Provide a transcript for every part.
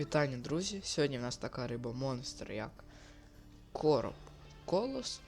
Вітання, друзі! Сьогодні в нас така риба монстр, як короб колос.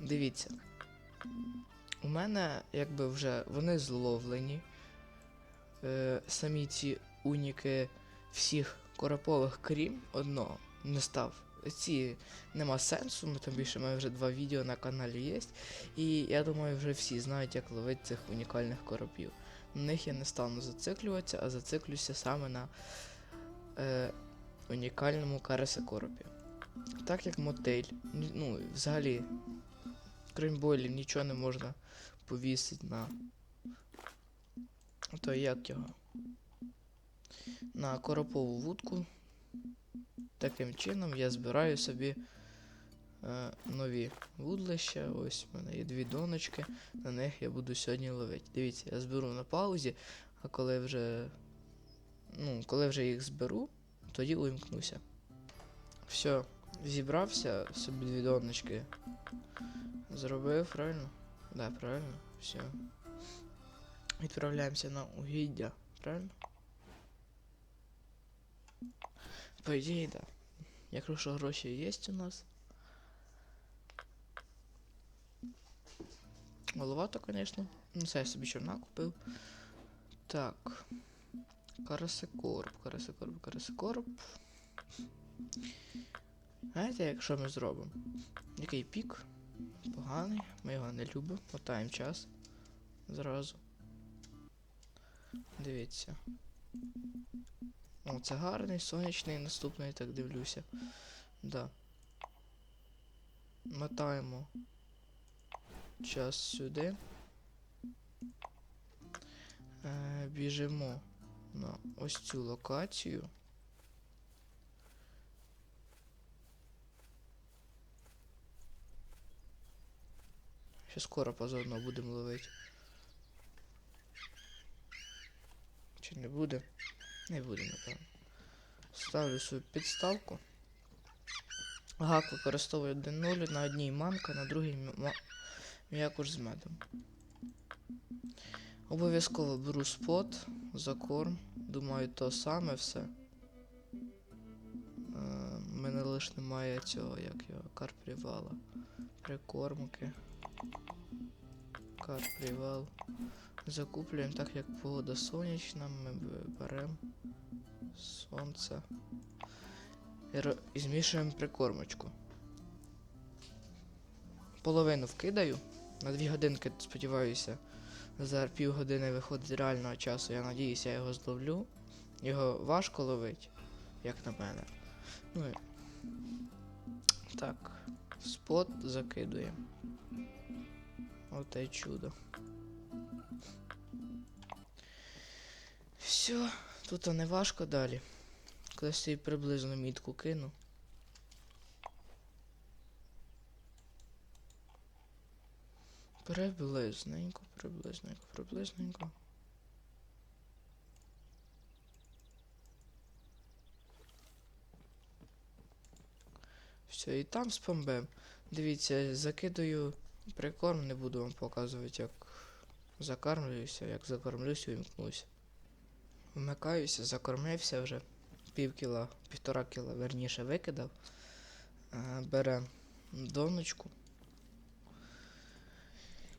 Дивіться. У мене якби вже вони зловлені. Е, самі ці уніки всіх коропових, крім одного, не став. Ці нема сенсу, тим більше у мене вже два відео на каналі є. І я думаю, вже всі знають, як ловити цих унікальних коропів. На них я не стану зациклюватися, а зациклюся саме на е, унікальному карасекоропі. Так як мотель, ну, взагалі, крім бойлів, нічого не можна повісити на. То як його? На коропову вудку. Таким чином я збираю собі е, нові вудлища. Ось в мене є дві доночки. На них я буду сьогодні ловити. Дивіться, я зберу на паузі, а коли вже. Ну, коли вже їх зберу, тоді уімкнуся. Все, зібрався, собі дві донечки. Зробив, правильно? Да, правильно, все. Відправляємося на угіддя, правильно? По ідеї, да. Якщо гроші є у нас. Маловато, конечно. Ну, це я собі човна купив. Так. Карасекорб, карасекорб, карасекорб. Знаєте, якщо ми зробимо? Який пік? Поганий, ми його не любимо. Мотаємо час. Зразу. Дивіться. О, це гарний, сонячний, наступний, так дивлюся. Да. Мотаємо час сюди. Е, біжимо на ось цю локацію. Ще скоро позорно будемо ловити. Чи не буде? Не буде, напевно. Ставлю свою підставку. Гак використовую 1-0, на одній манка, на другій м'якуш з медом. Обов'язково беру спот, закорм. Думаю, то саме все. Е, мене лише немає цього, як його, карпрівала. Прикормки. Карпрівал. Закуплюємо так, як погода сонячна, ми беремо сонце. І, змішуємо прикормочку. Половину вкидаю. На дві годинки, сподіваюся, за півгодини виходить реального часу. Я надіюся, я його зловлю. Його важко ловить, як на мене. Ну. Так. Спот закидуємо. Оте чудо. Все, тут не важко далі. Коли собі приблизно мітку кину. Приблизненько, приблизненько, приблизненько. Все, і там спамбем. Дивіться, закидаю прикорм, не буду вам показувати, як закармлююся, як закормлюсь, увімкнуся. Вмикаюся, закормився вже. Пів кіла, півтора кіла, верніше викидав. Е, Беремо доночку.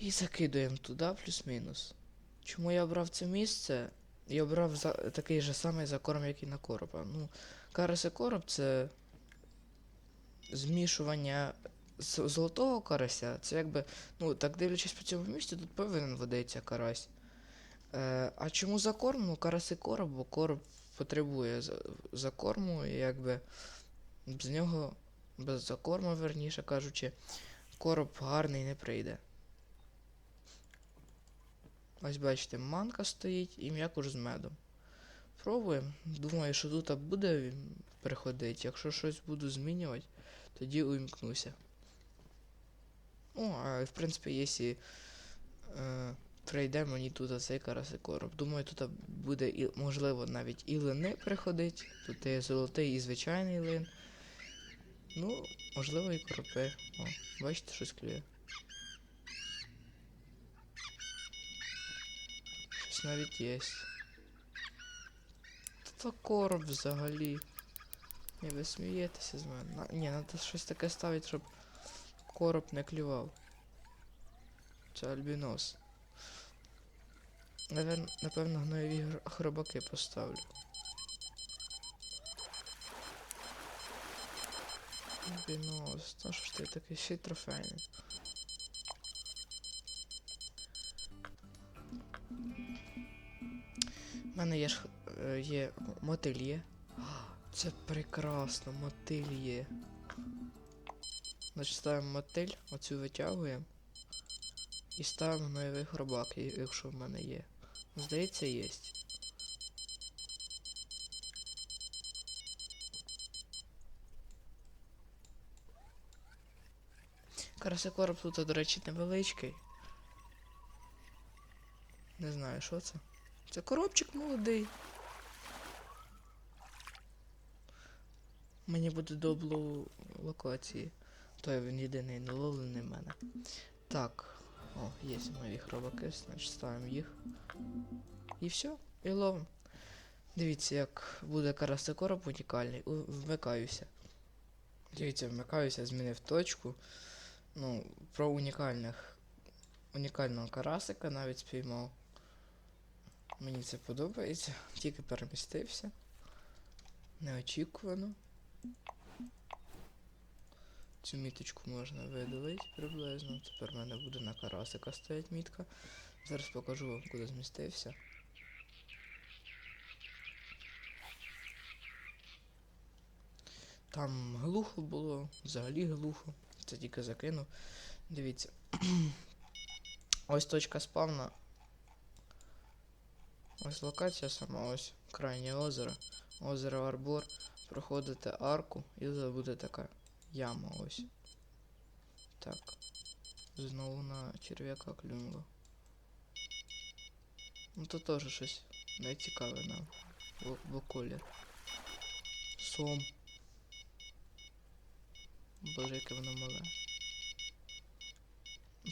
І закидуємо туди плюс-мінус. Чому я обрав це місце? Я обрав за, такий же самий закорм, як і на короба. Ну, караси короб це змішування з- золотого карася. Це якби, ну, так дивлячись по цьому місці, тут повинен водитися карась. Е, а чому закорм? Ну, караси короб, бо короб потребує за- закорму, і якби з нього, без закорму, верніше кажучи, короб гарний не прийде. Ось бачите, манка стоїть і м'якуш з медом. Пробуємо. Думаю, що тут буде приходити. Якщо щось буду змінювати, тоді увімкнуся. Ну, а в принципі, якщо е, прийде мені тут цей карасикороб. Думаю, тут буде і, можливо навіть і лини приходить. Тут є золотий і звичайний лин. Ну, можливо, і коропи. О, бачите, щось клює. Навіть є. Та короб взагалі. Ні, ви смієтеся з мене. Ні, треба щось таке ставити, щоб короб не клював. Це альбінос. Навер... Напевно, гноєві хробаки поставлю. Альбінос, та що ж ти такий ще трофейний? У мене є ж е, є мотиль є. Це прекрасно, мотиль є. Значить, ставимо мотиль, оцю витягуємо. І ставимо гноєвий хробак, і- якщо в мене є. Здається, є. Карасекороб тут, до речі, невеличкий. Не знаю, що це. Це коробчик молодий. Мені буде до облу локації. То він єдиний наловлений в мене. Так. О, є нові хробаки, значить ставимо їх. І все, і ловимо. Дивіться, як буде карасекороб унікальний. У- Вмикаюся. Дивіться, вмикаюся, змінив точку. Ну, про унікальних. Унікального карасика навіть спіймав. Мені це подобається. Тільки перемістився. Неочікувано. Цю міточку можна видалити приблизно. Тепер в мене буде на карасика стоять мітка. Зараз покажу вам, куди змістився. Там глухо було, взагалі глухо. Це тільки закинув. Дивіться. Ось точка спавна. Ось локація сама, ось крайнє озеро. Озеро Арбор. Проходите арку і вже буде така яма ось. Так. Знову на черв'яка клюнуло. Ну то теж щось нецікаве нам. Бо, колір. Сом. Боже, яке воно мале.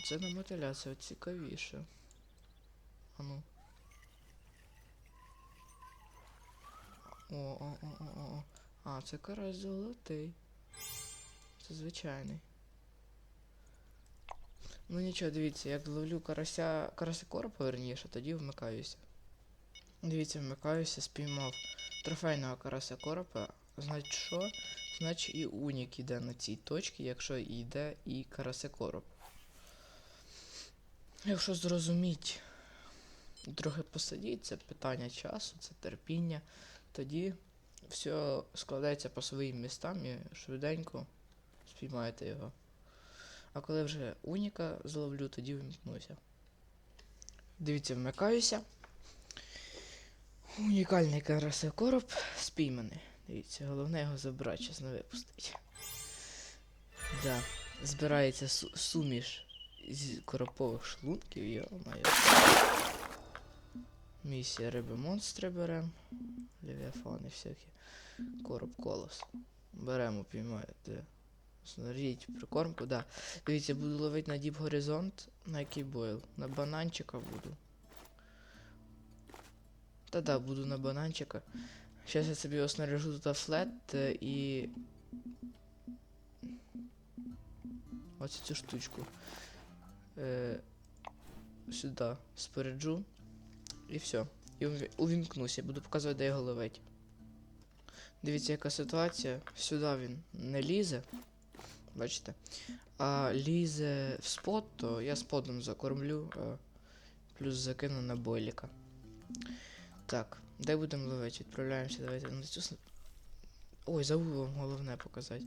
Це на мотиля, це цікавіше. А ну. О, о, о, о, о, о. А, це карась золотий. Це звичайний. Ну нічого, дивіться, як ловлю карася карася коропа верніше, тоді вмикаюся. Дивіться, вмикаюся, спіймав трофейного карася коропа. Значить що? Значить і унік іде на цій точці, якщо йде і карасе короб. Якщо зрозуміть, трохи посидіть, це питання часу, це терпіння, тоді все складається по своїм містам і швиденько спіймаєте його. А коли вже уніка зловлю, тоді вимкнуся. Дивіться, вмикаюся. Унікальний карасе короб спійманий. Дивіться, головне його забрати, зараз не випустить. Да. Збирається су- суміш з коропових шлунків, йо-моє. Місія риби монстри берем. Левіафани всякі. Короб колос. Беремо, піймаєте. Смотріть, прикормку, да. Дивіться, буду ловити на діп горизонт, на який бойл. На бананчика буду. Та-да, буду на бананчика. Сейчас я собі оснаряжу тут флет е, і. Ось цю штучку. Е, сюди споряджу. І все. І уві- увімкнуся, буду показувати, де його ловить. Дивіться, яка ситуація. Сюди він не лізе. Бачите? А лізе в спот, то я спотом закормлю, плюс закину на бойліка. Так, де будемо ловити? Відправляємося, давайте на цю. Ой, забув вам головне показати.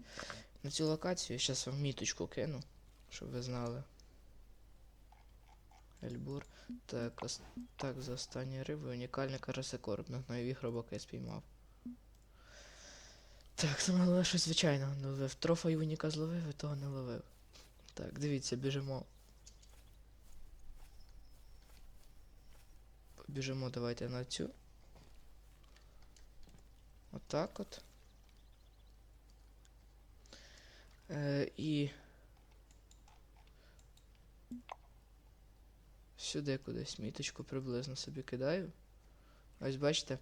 На цю локацію зараз вам міточку кину, щоб ви знали. Ельбур. Так, ос- так, за останньою рибою унікальний карасекорб. На нові хробаки спіймав. Так, саме головне, що звичайно не ловив. Трофа юніка зловив, і того не ловив. Так, дивіться, біжимо. Біжимо, давайте на цю. Отак от. Е, і. Сюди кудись міточку приблизно собі кидаю. Ось бачите.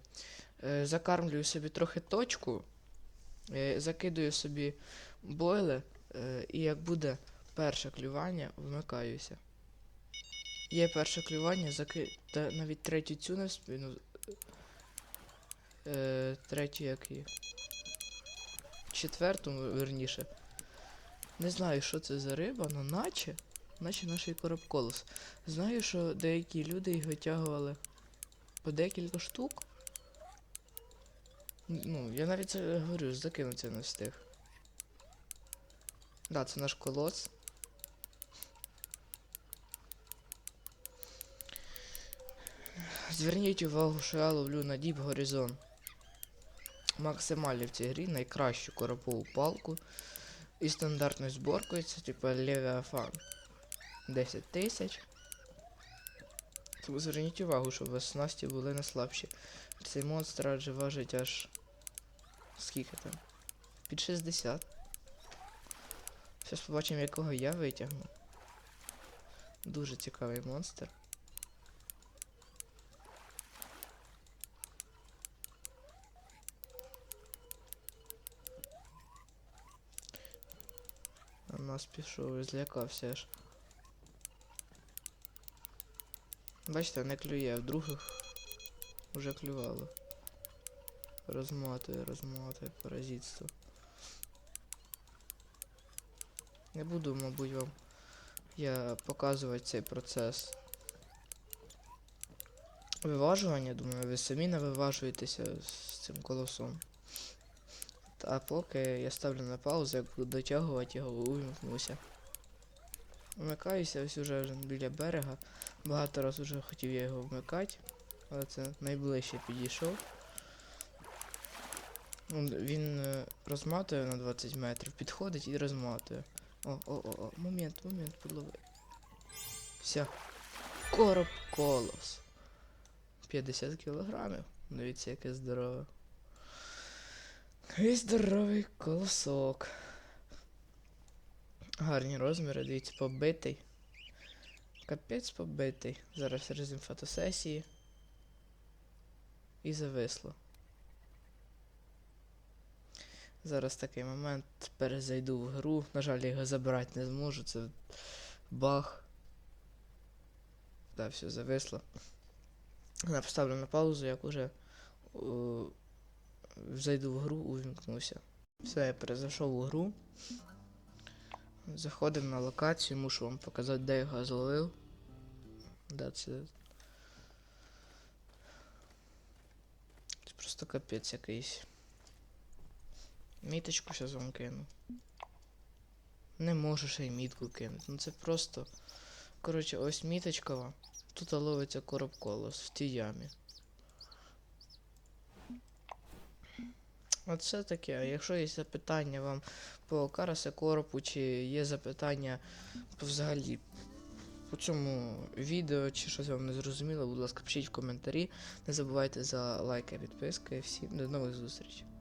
Е, закармлюю собі трохи точку. Е, закидую собі бойли. Е, і як буде перше клювання, вмикаюся. Є перше клювання, заки... та навіть третю цю не спину. Е, третю як і. Четверту, верніше. Не знаю, що це за риба, але наче. Наче наш коробколос. Знаю, що деякі люди їх витягували по декілька штук. Ну, я навіть це говорю, закинуться не встиг. Да, це наш колос. Зверніть увагу, що я ловлю на Deep Horizon. Максимально в цій грі найкращу коропову палку. І стандартною зборкою це типу Leviathan. 10 тисяч. Тому зверніть увагу, у вас снасті були не слабші. Цей монстр адже важить аж. Скільки там? Під 60. Зараз побачимо, якого я витягну. Дуже цікавий монстр. На нас пішов злякався аж. Бачите, не клює, а в других вже клювало. Розматує, розматує паразитство. Не буду, мабуть, вам я показувати цей процес виважування. Думаю, ви самі не виважуєтеся з цим колосом. Та поки я ставлю на паузу, як буду дотягувати його, увімкнуся. Вмикаюся ось уже біля берега. Багато раз уже хотів я його вмикати, але це найближче підійшов. Він е, розматує на 20 метрів, підходить і розматує. О, о, момент, момент, подлови. Все. Короб колос. 50 кілограмів. Дивіться, яке здорове. Який здоровий колосок. Гарні розміри, дивіться, побитий. Капець побитий. Зараз резим фотосесії. І зависло. Зараз такий момент. Перезайду в гру. На жаль, його забирати не зможу. Це баг. Да, все зависло. Я поставлю на паузу, як уже о, зайду в гру, увімкнуся. Все, я перезайшов у гру. Заходимо на локацію, мушу вам показати, де його зловив. Да, це. Це просто капець якийсь. Міточку зараз вам кину. Не можу ще й мітку кинути. Ну це просто. Коротше, ось міточкова. Тут ловиться короб колос в тій ямі. Оце таке. Якщо є запитання вам по карасе коропу, чи є запитання взагалі по цьому відео, чи щось вам не зрозуміло, будь ласка, пишіть в коментарі. Не забувайте за лайки, підписки. Всім до нових зустрічей.